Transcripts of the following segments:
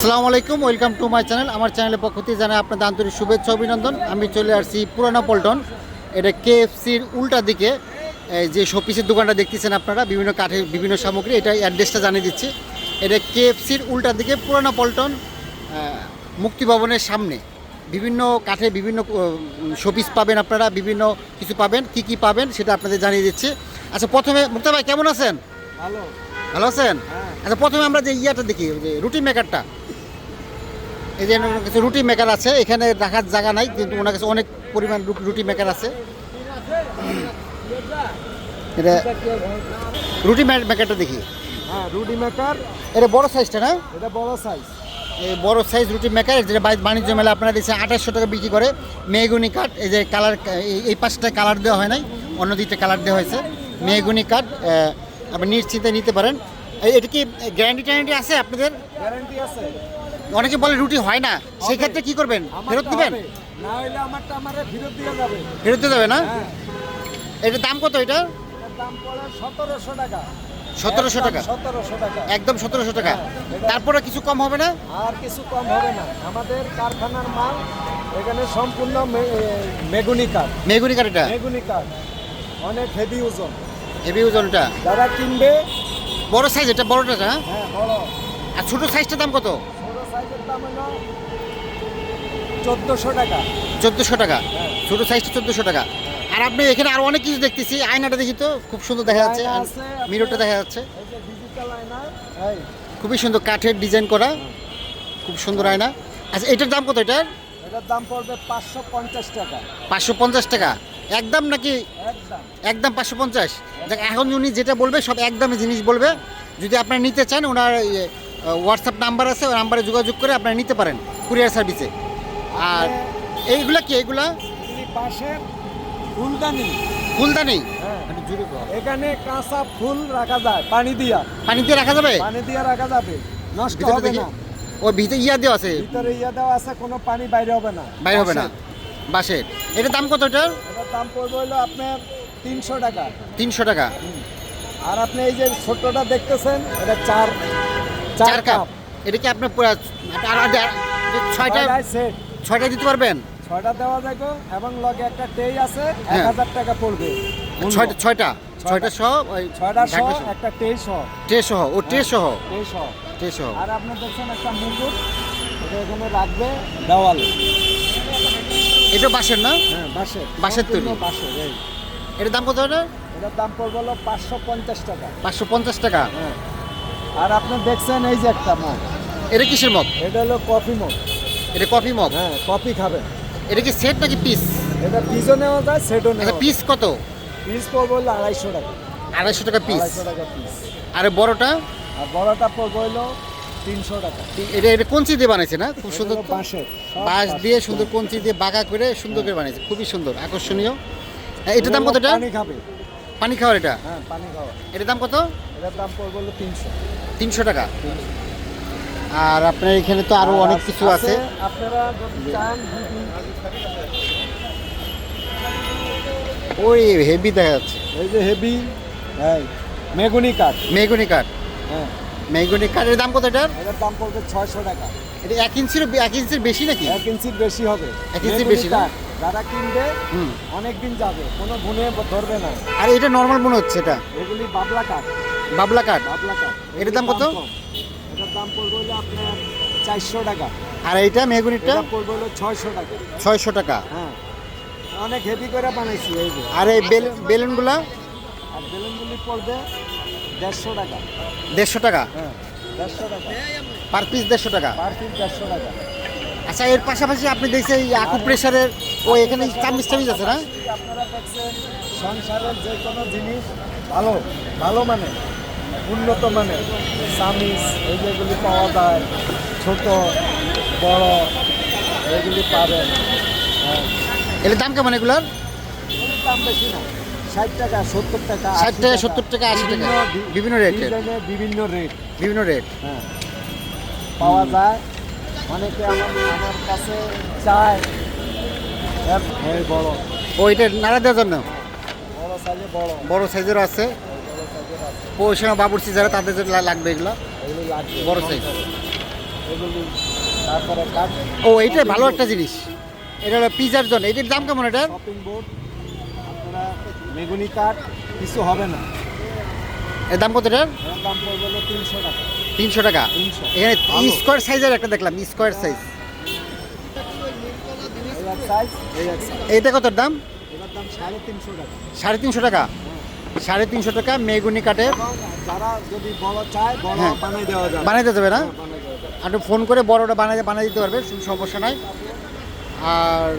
আসসালামু আলাইকুম, welcome to my channel. আমার চ্যানেলের পক্ষ থেকে জানাই আপনাদের আন্তরিক শুভেচ্ছা, অভিনন্দন। আমি চলে আসছি পুরানা পল্টন এটা কেএফসির উল্টা দিকে। যে শোপিসের দোকানটা দেখতেছেন আপনারা, বিভিন্ন কাঠের, বিভিন্ন সামগ্রী এটা অ্যাড্রেসটা জানিয়ে দিচ্ছি। এটা কেএফসির উল্টা দিকে পুরানা পল্টন মুক্তি ভবনের সামনে। বিভিন্ন কাঠে বিভিন্ন শোপিস পাবেন আপনারা, বিভিন্ন কিছু পাবেন, কি কি পাবেন সেটা আপনাদের জানিয়ে দিচ্ছি। আচ্ছা প্রথমে মুক্তা ভাই কেমন আছেন? ভালো। ভালো আছেন। আচ্ছা প্রথমে আমরা যে ইয়াটা দেখি যে রুটি মেকারটা এই যে ওনার কাছে রুটি মেকার আছে এখানে রাখার জায়গা নাই কিন্তু ওনার কাছে অনেক পরিমাণ রুটি মেকার আছে। এটা রুটি মেকারটা দেখি। হ্যাঁ রুডি মেকার এটা বড় সাইজটা না? এটা বড় সাইজ এই বড় সাইজ রুটি মেকার যেটা বাই- বাণিজ্য মেলা আপনারা দিচ্ছেন আঠাশশো টাকা বিক্রি করে। মেহগুনি কাঠ এই যে কালার এই পাশটায় কালার দেওয়া হয় নাই অন্য দিকটা কালার দেওয়া হয়েছে। মেহগুনি কাঠ আপনি নিশ্চিন্তে নিতে পারেন। এই- এটা কি গ্যারান্টি ট্যারান্টি আছে আপনাদের? গ্যারান্টি আছে। অনেকে বলে রুটি হয় না সেই ক্ষেত্রে কি করবেন? ফেরত দিবেন? না হইলে আমারটা আমারে ফেরত দিয়ে যাবে। ফেরত দিয়ে দেবে না? হ্যাঁ। এটার দাম কত এটা? দাম পড়ে সতেরোশো টাকা। 1700 টাকা? সতেরোশো টাকা। একদম সতেরোশো টাকা। হ্যাঁ। তারপরে কিছু কম হবে না? আর কিছু কম হবে না। আমাদের কারখানার মাল এখানে সম্পূর্ণ মেগুনি কাঠ। মেগুনি কাঠ এটা? মেগুনি কাঠ। অনেক হেভি ওজন। হেভি ওজনটা যারা কিনবে? বড় সাইজ এটা বড়টা হ্যাঁ বড়। আর ছোট সাইজটার দাম কত? ছোট সাইজের দাম হলো চোদ্দোশো টাকা। চোদ্দোশো টাকা? হ্যাঁ। ছোট সাইজটা চোদ্দোশো টাকা। আর আপনি এখানে আরও অনেক কিছু দেখতেছি। আয়নাটা দেখি তো খুব সুন্দর দেখা যাচ্ছে। মিররটা দেখা যাচ্ছে। এই যে ডিজিটাল আয়না এই। খুবই সুন্দর কাঠের ডিজাইন করা। খুব সুন্দর আয়না। আচ্ছা এটার দাম কত এটার? এটার দাম পড়বে পাঁচশো পঞ্চাশ টাকা। পাঁচশো পঞ্চাশ টাকা। একদম নাকি? একদম। একদম পাঁচশো পঞ্চাশ? এখন উনি যেটা বলবে সব একদমই জিনিস বলবে। যদি আপনারা নিতে চান ওনার হোয়াটসঅ্যাপ নাম্বার আছে ওই নাম্বারে যোগাযোগ করে আপনারা নিতে পারেন কুরিয়ার সার্ভিসে। আর এইগুলা কি এইগুলা? বাঁশের ফুলদানি। ফুলদানি? হ্যাঁ। এখানে কাঁচা ফুল রাখা যায় পানি দিয়া। পানি দিয়ে রাখা যাবে? পানি দিয়া রাখা যাবে। নষ্ট হবে না। ও ভিতরে ইয়া দেওয়া আছে? ভিতরে ইয়া দেওয়া আছে কোনো পানি বাইরে হবে না। বাইরে হবে না? বাঁশের এটার দাম কত এটার? এটার দাম পড়বে হলো আপনার তিনশো টাকা। তিনশো টাকা। আর আপনি এই যে ছোটটা দেখতেছেন এটা চার চার কাপ। এটা কি আপনার ছয়টা ছয়টা দিতে পারবেন? ছয়টা দেওয়া যাবে এবং লগে একটা টেই আছে এক হ্যাঁ। হাজার টাকা পড়বে। ছয়টা ছয়টা। ছয়টা। সহ ওই ছয়টা সহ একটা টেই সহ। ট্রে সহ। ও ট্রে সহ? টেই সহ। ট্রে সহ। আর আপনি দেখছেন একটা মুকুট এটা এখানে রাখবে দেওয়ালে। এটা বাঁশের না? হ্যাঁ বাঁশের। বাঁশের তৈরি। বাঁশের এই। এটার দাম কত এটা? এটার দাম পড়বে হলো পাঁচশো পঞ্চাশ টাকা। পাঁচশো পঞ্চাশ টাকা। হ্যাঁ। আর আপনি দেখছেন এই যে একটা মগ। এটা কিসের মগ? এটা হলো কফি মগ। এটা কফি মগ? হ্যাঁ কফি খাবেন। এটা কি সেট নাকি পিস? এটা পিসও নেওয়া যায় সেটও আচ্ছা নেওয়া পিস কত? পিস পড়বে হলো আড়াইশো টাকা। আড়াইশো টাকা পিস। আড়াইশো টাকা পিস। আর বড়টা? আর বড়টা পড়বে হলো তিনশো টাকা। এটা এটা কঞ্চি দিয়ে বানাইছে না? খুব সুন্দর। বাঁশের। বাঁশ দিয়ে সুন্দর কঞ্চি দিয়ে বাঁকা করে সুন্দর করে বানিয়েছে খুবই সুন্দর আকর্ষণীয়। হ্যাঁ, এটার দাম কত এটা? পানি খাবে। পানি খাওয়ার এটা? হ্যাঁ পানি খাওয়া এটার দাম কত? এটার দাম পড়বে হলো তিনশো। তিনশো টাকা। আর আপনার এখানে তো আরও অনেক কিছু আছে আপনারা ওই হেভি দেখা যাচ্ছে। এই যে হেভি হ্যাঁ মেগুনি কাঠ। মেগুনি কাঠ। হ্যাঁ। মেগুনি কাঠের দাম কত এটার? এটার দাম পড়বে ছয়শো টাকা। এটা এক ইঞ্চির এক ইঞ্চির বেশি নাকি? এক ইঞ্চির বেশি হবে। এক ইঞ্চির বেশি না? যারা কিনবে অনেক দিন যাবে কোনো গুনে ধরবে না। আর এটা নর্মাল মনে হচ্ছে এটা। এগুলি বাবলা কাঠ। বাবলা কাঠ? বাবলা কাঠ। এটার দাম কত? এটার দাম পড়বে হলো আপনার চারশো টাকা। আর এইটা মেগুনিটা পড়বে হলো ছয়শো টাকা। ছয়শো টাকা। হ্যাঁ। অনেক হেভি করে বানাইছি এই যে। আর এই বেল- বেলুনগুলা? আর বেলুনগুলি পড়বে দেড়শো টাকা। দেড়শো টাকা? হ্যাঁ দেড়শো টাকা। পার পিস দেড়শো টাকা? পার পিস দেড়শো টাকা। আচ্ছা এর পাশাপাশি আপনি দেখছেন এই আকু প্রেশারের ও এখানে চামিচ টামিচ আছে না? আপনারা দেখছেন সংসারের যে কোনো জিনিস ভালো ভালো মানে উন্নত মানের চামিচ এই যেগুলি পাওয়া যায় ছোট বড় এগুলি পাবেন। হ্যাঁ। এর দাম কেমন এগুলোর? এগুলির দাম বেশি না ষাট টাকা সত্তর টাকা 60 আশি টাকা, 70 টাকা, 80 টাকা। বিভিন্ন- রেট বিভিন্ন রেট। বিভিন্ন রেট। হ্যাঁ। পাওয়া যায় অনেকে আমার আমার কাছে চায়। এর- এই বড় ও এটা নাড়া দেওয়ার জন্য? বড় সাইজে বড়। বড় সাইজেরও আছে। বড় সাইজের আছে। পৌঁছানো বাবুর্চি যারা তাদের জন্য লাগবে এগুলো? বড় কাঠ। ও এইটা ভালো একটা জিনিস। এটা হলো পিজার জন্য। এটার দাম কেমন এটা মেগুনি কাঠ কিছু হবে না। এর দাম কত এটার? দাম পড়বে তিনশো টাকা। তিনশো টাকা। এখানে। স্কোয়ার সাইজের একটা দেখলাম স্কোয়ার সাইজ। এইটা কত দাম? সাড়ে তিনশো টাকা। সাড়ে তিনশো টাকা। মেগুনি বড় হ্যাঁ। বানিয়ে দেওয়া যাবে। না? হ্যাঁ, বানিয়ে একটু ফোন করে বড়টা বানাই বানাই দিতে পারবে সমস্যা নাই। আর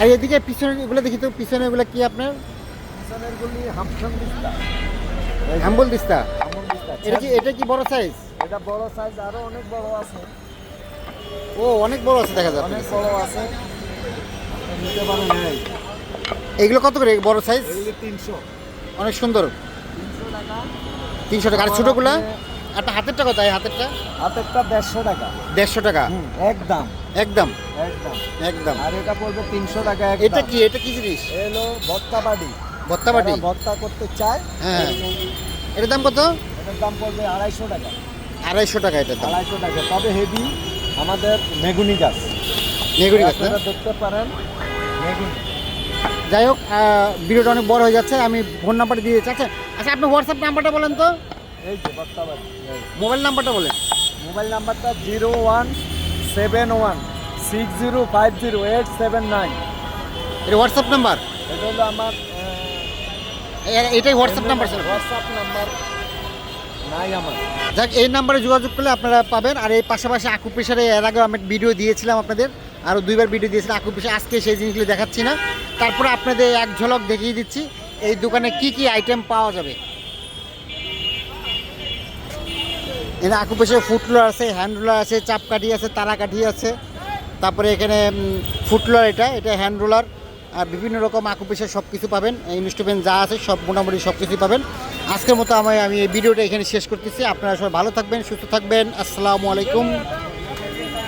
আর এদিকে পিছনে এগুলো দেখি তো পিছনে এগুলো কি আপনার? পিছনের দিস্তা। এটা কি এটা কি বড় সাইজ এটা বড় সাইজ আরও অনেক বড় আছে। ও অনেক বড় আছে দেখা যাচ্ছে। অনেক বড় আছে। নিতে পারেন এই এগুলো কত করে বড় সাইজ তিনশো। অনেক সুন্দর। তিনশো টাকা। আর ছোটোগুলা? একটা হাতেরটা কত হাতেরটা? হাতেরটা দেড়শো টাকা। দেড়শো টাকা। একদম। একদম। একদম। একদম। আর এটা পড়বে তিনশো টাকা এটা কি এটা কি জিনিস? এলো ভত্তা বাড়ি ভত্তা করতে চায় হ্যাঁ। এটার দাম কত? এটার দাম পড়বে আড়াইশো টাকা। আড়াইশো টাকা দাম। আড়াইশো টাকা। তবে হেভি আমাদের মেগুনি গাছ। নেগুড়ি গাছ দেখতে পারেন মেগুনি। যাই হোক ভিডিওটা অনেক বড় হয়ে যাচ্ছে আমি ফোন নাম্বারটা দিয়ে দিচ্ছি আচ্ছা আচ্ছা আপনি হোয়াটসঅ্যাপ নাম্বারটা বলেন তো। এই যে মোবাইল নাম্বারটা বলেন। মোবাইল নাম্বারটা zero one seven one six zero five zero eight seven nine. এটা হোয়াটসঅ্যাপ নাম্বার এটা হলো আমার এটাই WhatsApp number sir WhatsApp number যাক, এই নাম্বারে যোগাযোগ করলে আপনারা পাবেন। আর এই পাশাপাশি আকু প্রেশারে এর আগে আমি ভিডিও দিয়েছিলাম আপনাদের। আরও দুইবার ভিডিও দিয়েছিলাম আকু আজকে সেই জিনিসগুলো দেখাচ্ছি না। তারপরে আপনাদের এক ঝলক দেখিয়ে দিচ্ছি, এই দোকানে কি কি আইটেম পাওয়া যাবে। এখানে আকু প্রেশার আছে হ্যান্ড রোলার আছে চাপকাঠি আছে তারাকাঠি আছে। তারপরে এখানে ফুট রোলার এটা এটা হ্যান্ড রোলার আর বিভিন্ন রকম আকু প্রেশার সব কিছু পাবেন ইনস্ট্রুমেন্ট যা আছে, সব মোটামুটি সব কিছুই পাবেন। আজকের মতো আমি আমি এই ভিডিওটা এখানে শেষ করতেছি। আপনারা সবাই ভালো থাকবেন, সুস্থ থাকবেন। আসসালামু আলাইকুম।